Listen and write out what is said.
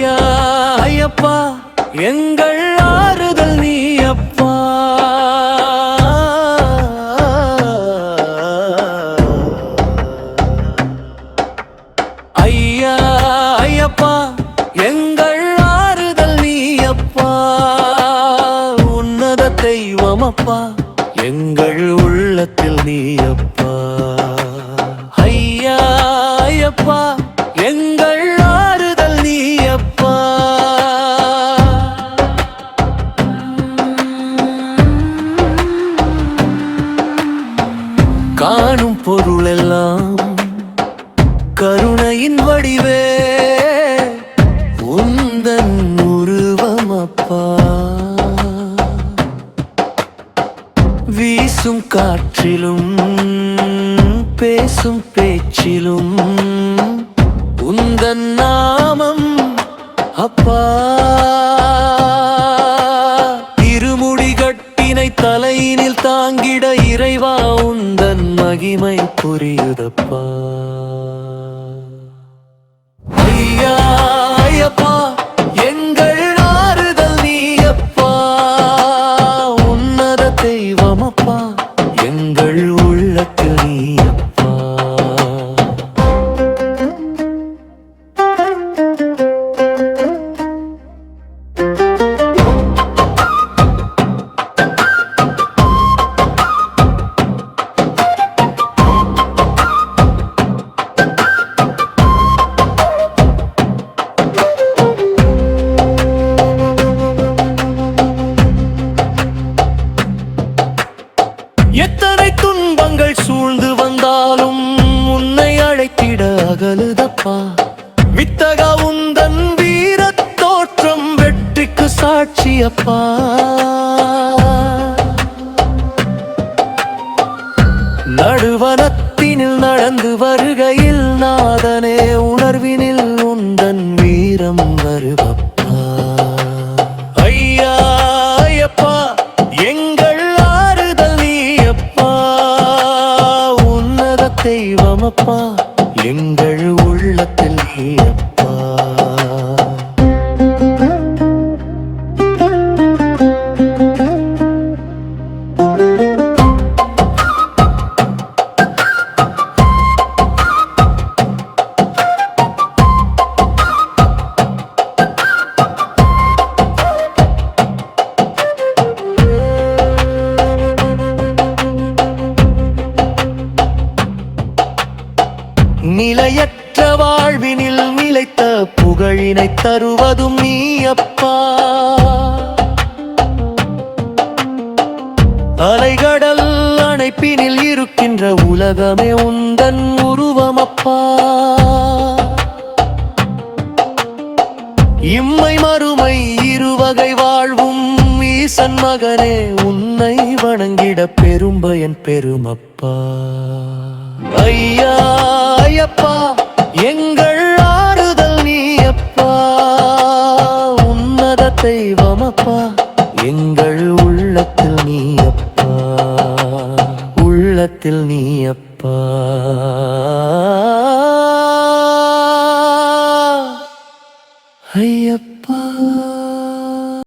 ஐயா ஐயப்பா எங்கள் ஆறுதல் நீ அப்பா ஐயா ஐயப்பா எங்கள் ஆறுதல் நீ அப்பா உன்னத தெய்வம் அப்பா எங்கள் உள்ளத்தில் நீ அப்பா ஐயா ஐயப்பா அருளெல்லாம் கருணையின் வடிவே. உந்தன் உருவம் அப்பா. வீசும் காற்றிலும் பேசும் பேச்சிலும் உந்தன் நாமம் அப்பா. தலையினில் தாங்கிட இறைவா உந்தன் மகிமை புரியுதப்பா. துன்பங்கள் சூழ்ந்து வந்தாலும் உன்னை அழைத்திட அகலுதப்பா. வித்தகா உந்தன் வீர தோற்றம் வெற்றிக்கு சாட்சியப்பா. நடுவனத்தினில் நடந்து வருகையில் நாதனே உணர்வினில் உந்தன் வீரம் வருவப்பா. அப்பா எங்கள் உள்ளத்தில் நீ அப்பா. நிலையற்ற வாழ்வினில் நிலைத்த புகழினை தருவதும் நீ அப்பா அலைகடல் அணைப்பினில் இருக்கின்ற உலகமே உந்தன் உருவமப்பா. இம்மை மறுமை இருவகை வாழ்வும் ஈசன் மகனே உன்னை வணங்கிட பெரும்பயன் பெருமப்பா. ஐயா ஐயப்பா எங்கள் ஆறுதல் நீ அப்பா உன்னத தெய்வமப்பா. எங்கள் உள்ளத்தில் நீ அப்பா உள்ளத்தில் நீ அப்பா